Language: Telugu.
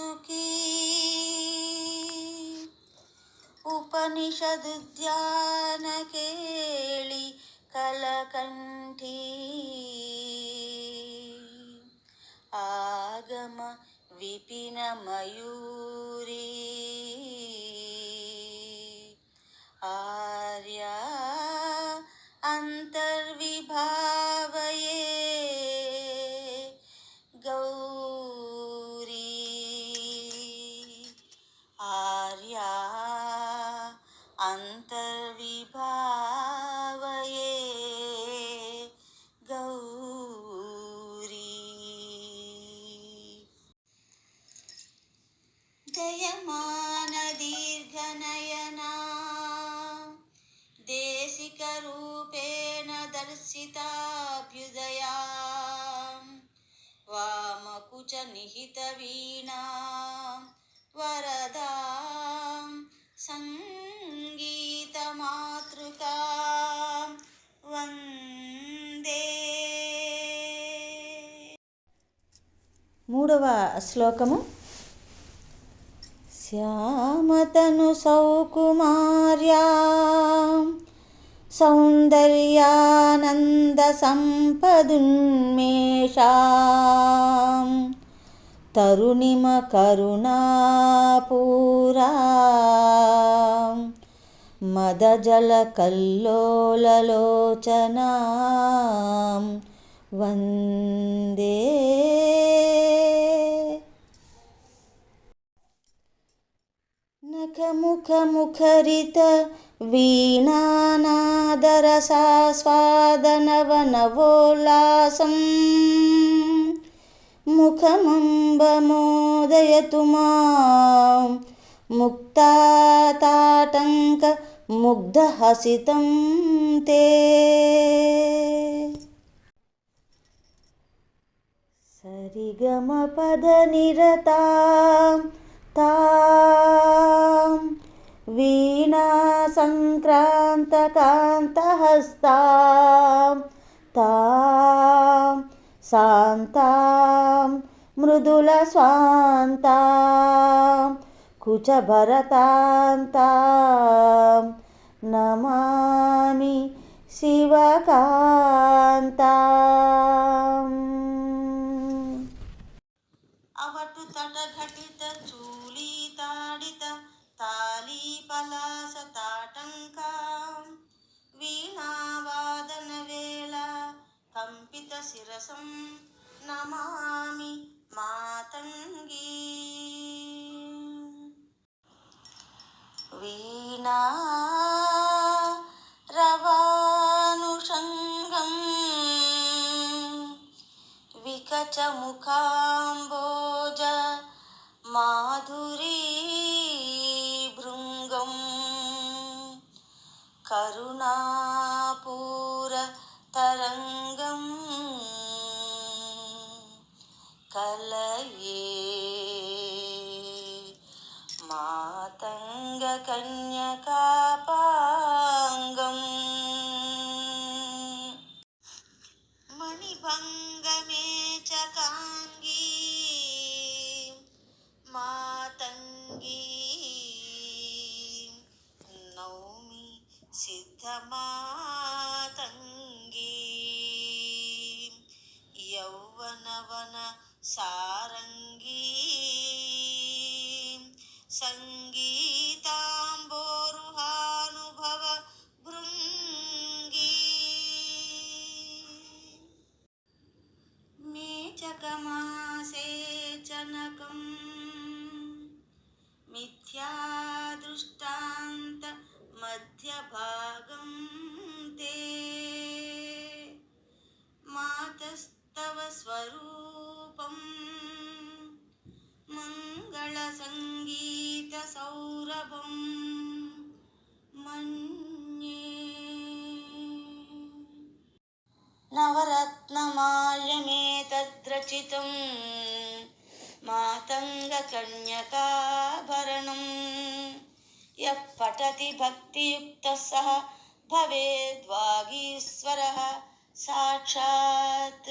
की उपनिषद् उद्यानकेळि कलकण्ठी। आगम विपिनमयूरी अन्तर्विभावये गौरी। दयमानदीर्घनयना देशिकरूपेण दर्शिताभ्युदया वामकुचनिहितवीणा वरदा మూడవ శ్లోకము. శ్యామతను సౌకుమార్యా సౌందర్యానంద సంపదున్మేషా తరుణిమ కరుణాపూరా మదజల కల్లోలలోచనా వంద मुखरित वीणानादरसास्वादनवनवोल्लासम् मुखमम्बमोदयतु मां। मुक्ताताटङ्कमुग्धहसितं ते। सरिगमपदनिरतां ता పద తాం వీణా సంక్రాంత కాంతహస్తాం శాంతాం మృదుల స్వాంతాం కుచభరతాంతాం నమామి శివకాంతా కంపిత శిరసం నమామి మాతంగి. వీణా రవానుషంగం వికచముఖాంబోజ మాధురీ భృంగం. కరుణాపూర తరంగం కలయే. మాతంగ కన్యకాపాంగం మణిభంగమే చకాంగీ మాతంగీ నౌమి సిద్ధమా? యౌవనవన సారంగీ. సంగీతాంబోరుహానుభవ భృంగీ. మేచకమాసే జనకం మిథ్యాదృష్టాంత మధ్యభాగం. తే సౌరభం మన్యే. నవరత్నమాయమేతద్రచితం మాతంగకన్యకాభరణం. యః పఠతి భక్తియుక్తः సः భవేద్వాగీశ్వరः సాక్షాత్.